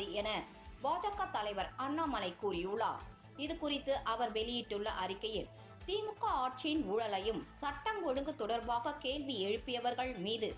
முடியாது என பாஜக தலைவர் அண்ணாமலை கூறியுள்ளார். இது குறித்து அவர் வெளியிட்டுள்ள அறிக்கையில் திமுக ஆட்சியின் ஊழலையும் சட்டம் ஒழுங்கு தொடர்பாக கேள்வி எழுப்பியவர்கள் மீது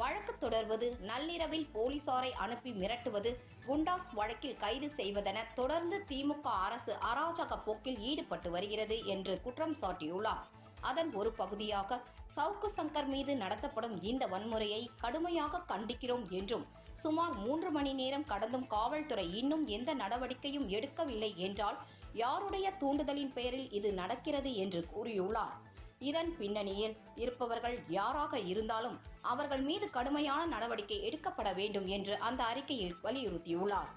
வழக்கு தொடர்வது நள்ளிரவில் போலீசாரை அனுப்பி மிரட்டுவது குண்டாஸ் வழக்கில் கைது செய்வதென தொடர்ந்து திமுக அரசு அராஜக போக்கில் ஈடுபட்டு வருகிறது என்று குற்றம் சாட்டியுள்ளார். அதன் ஒரு பகுதியாக சவுக்கு சங்கர் மீது நடத்தப்படும் இந்த வன்முறையை கடுமையாக கண்டிக்கிறோம் என்றும் சுமார் மூன்று மணி நேரம் கடந்தும் காவல்துறை இன்னும் எந்த நடவடிக்கையும் எடுக்கவில்லை என்றால் யாருடைய தூண்டுதலின் பெயரில் இது நடக்கிறது என்று கூறியுள்ளார். இதன் பின்னணியில் இருப்பவர்கள் யாராக இருந்தாலும் அவர்கள் மீது கடுமையான நடவடிக்கை எடுக்கப்பட வேண்டும் என்று அந்த அறிக்கையில் வலியுறுத்தியுள்ளார்.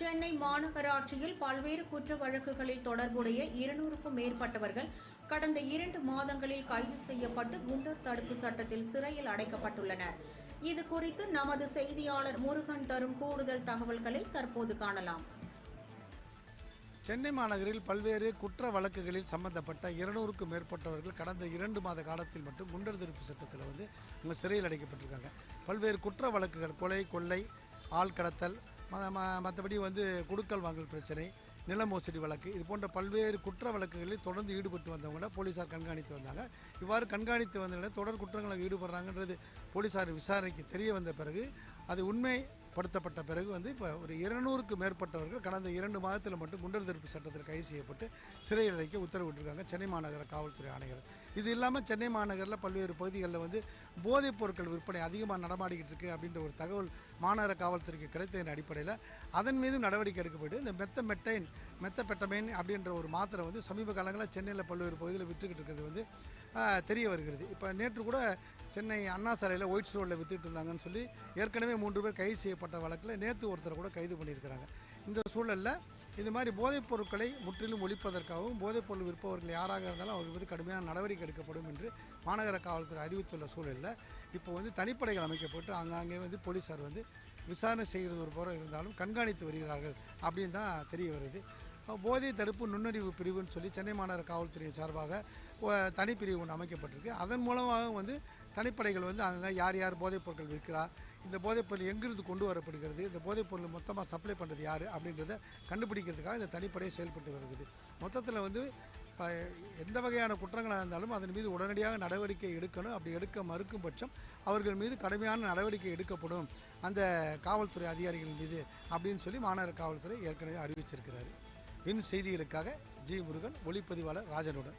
சென்னை மாநகராட்சியில் பல்வேறு குற்ற வழக்குகளில் தொடர்புடைய இருநூறுக்கும் மேற்பட்டவர்கள் கடந்த இரண்டு மாதங்களில் கைது செய்யப்பட்டு குண்டர் தடுப்பு சட்டத்தில் சிறையில் அடைக்கப்பட்டுள்ளனர். இது குறித்து நமது செய்தியாளர் முருகன் தரும் கூடுதல் தகவல்களை தற்போது காணலாம். சென்னை மாநகரில் பல்வேறு குற்ற வழக்குகளில் சம்பந்தப்பட்ட இருநூறுக்கும் மேற்பட்டவர்கள் கடந்த இரண்டு மாத காலத்தில் மட்டும் குண்டர் தடுப்பு சட்டத்தில் வந்து இவங்க சிறையில் அடைக்கப்பட்டிருக்காங்க. பல்வேறு குற்ற வழக்குகள் கொலை கொள்ளை ஆள் கடத்தல் ம- மற்றபடி வந்து குடுக்கல் வாங்கல் பிரச்சனை நில மோசடி வழக்கு இது போன்ற பல்வேறு குற்ற வழக்குகளில் தொடர்ந்து ஈடுபட்டு வந்தவங்கள போலீஸார் கண்காணித்து வந்தாங்க. இவ்வாறு கண்காணித்து வந்தவங்க தொடர் குற்றங்களில் ஈடுபடுறாங்கன்றது போலீஸார் விசாரணைக்கு தெரிய வந்த பிறகு அது உண்மைப்படுத்தப்பட்ட பிறகு வந்து இப்போ ஒரு இருநூறுக்கு மேற்பட்டவர்கள் கடந்த இரண்டு மாதத்தில் மட்டும் குண்டர் தடுப்பு சட்டத்தில் கைது செய்யப்பட்டு சிறையில் அடைக்க உத்தரவிட்டிருக்காங்க சென்னை மாநகர காவல்துறை ஆணையர். இது இல்லாமல் சென்னை மாநகரில் பல்வேறு பகுதிகளில் வந்து போதைப் பொருட்கள் விற்பனை அதிகமாக நடமாடிக்கிட்டு இருக்கு அப்படின்ற ஒரு தகவல் மாநகர காவல்துறைக்கு கிடைத்ததன் அடிப்படையில் அதன் மீது நடவடிக்கை எடுக்கப்பட்டு இந்த மெத்த மெட்டைன் மெத்த பெட்டமைன் அப்படின்ற ஒரு மாத்திரை வந்து சமீப காலங்களில் சென்னையில் பல்வேறு பகுதியில் விற்றுக்கிட்டு இருக்கிறது வந்து தெரிய வருகிறது. இப்போ நேற்று கூட சென்னை அண்ணா சாலையில் ஒயிட் ரோடில் வித்துட்டு இருந்தாங்கன்னு சொல்லி ஏற்கனவே மூன்று பேர் கைது செய்யப்பட்ட வழக்கில் நேற்று ஒருத்தரை கூட கைது பண்ணியிருக்கிறாங்க. இந்த சூழலில் இது மாதிரி போதைப் பொருட்களை முற்றிலும் ஒழிப்பதற்காகவும் போதைப் பொருள் விற்பவர்கள் யாராக இருந்தாலும் அவர்கள் மீது கடுமையான நடவடிக்கை எடுக்கப்படும் என்று மாநகர காவல்துறை அறிவித்துள்ள சூழலில் இப்போ வந்து தனிப்படைகள் அமைக்கப்பட்டு அங்கங்கே வந்து போலீஸார் வந்து விசாரணை செய்கிறது ஒரு புறம் இருந்தாலும் கண்காணித்து வருகிறார்கள் அப்படின்னு தான் தெரிய வருது. போதை தடுப்பு நுண்ணறிவு பிரிவுன்னு சொல்லி சென்னை மாநகர காவல்துறை சார்பாக தனிப்பிரிவு ஒன்று அமைக்கப்பட்டிருக்கு. அதன் மூலமாக வந்து தனிப்படைகள் வந்து அங்கே யார் யார் போதைப் பொருட்கள் விற்கிறா இந்த போதைப்பொருள் எங்கிருந்து கொண்டு வரப்படுகிறது? இந்த போதைப்பொருள் மொத்தமாக சப்ளை பண்ணுறது யார்? அப்படின்றத கண்டுபிடிக்கிறதுக்காக இந்த தனிப்படையை செயல்பட்டு வருகிறது. மொத்தத்தில் வந்து இப்போ எந்த வகையான குற்றங்களாக இருந்தாலும் அதன் மீது உடனடியாக நடவடிக்கை எடுக்கணும். அப்படி எடுக்க மறுக்கும் பட்சம் அவர்கள் மீது கடுமையான நடவடிக்கை எடுக்கப்படும். அந்த காவல்துறை அதிகாரிகள் மீது அப்படின்னு சொல்லி மாநகர காவல்துறை ஏற்கனவே அறிவிச்சிருக்கிறார். வின் செய்திகளுக்காக ஜி முருகன் ஒளிப்பதிவாளர் ராஜனுடன்.